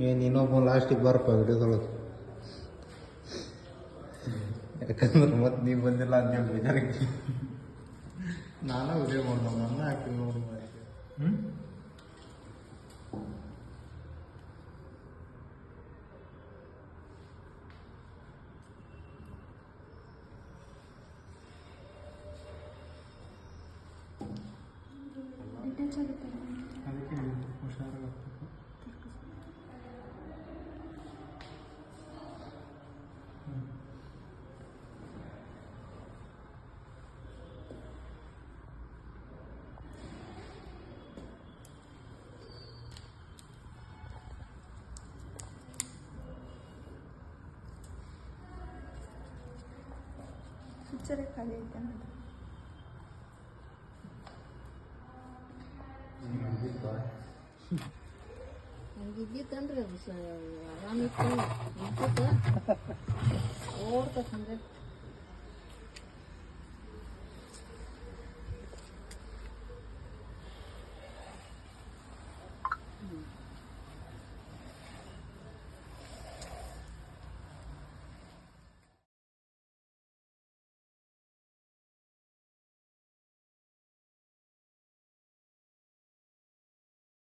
ಏನು ಇನ್ನೊಬ್ಬ ಲಾಸ್ಟಿಗೆ ಬರಪ್ಪ ಹಿಡಿದೊಳಗೆ ಯಾಕಂದ್ರೆ ಮತ್ತೆ ನೀವು ಬಂದಿಲ್ಲ ಅಂತ ಹೇಳಿ ಬೇಜಾರಾಗಿ ನಾನು ವಿಡಿಯೋ ಮಾಡೋಣ ನನ್ನ ಹಾಕ್ತೀನಿ ನೋಡಿ ಹ್ಞೂ ಅದಕ್ಕೆ 껍질을 가릴 때마다 Gigi tendre bisa ya, kami tuh, gitu kan, or tak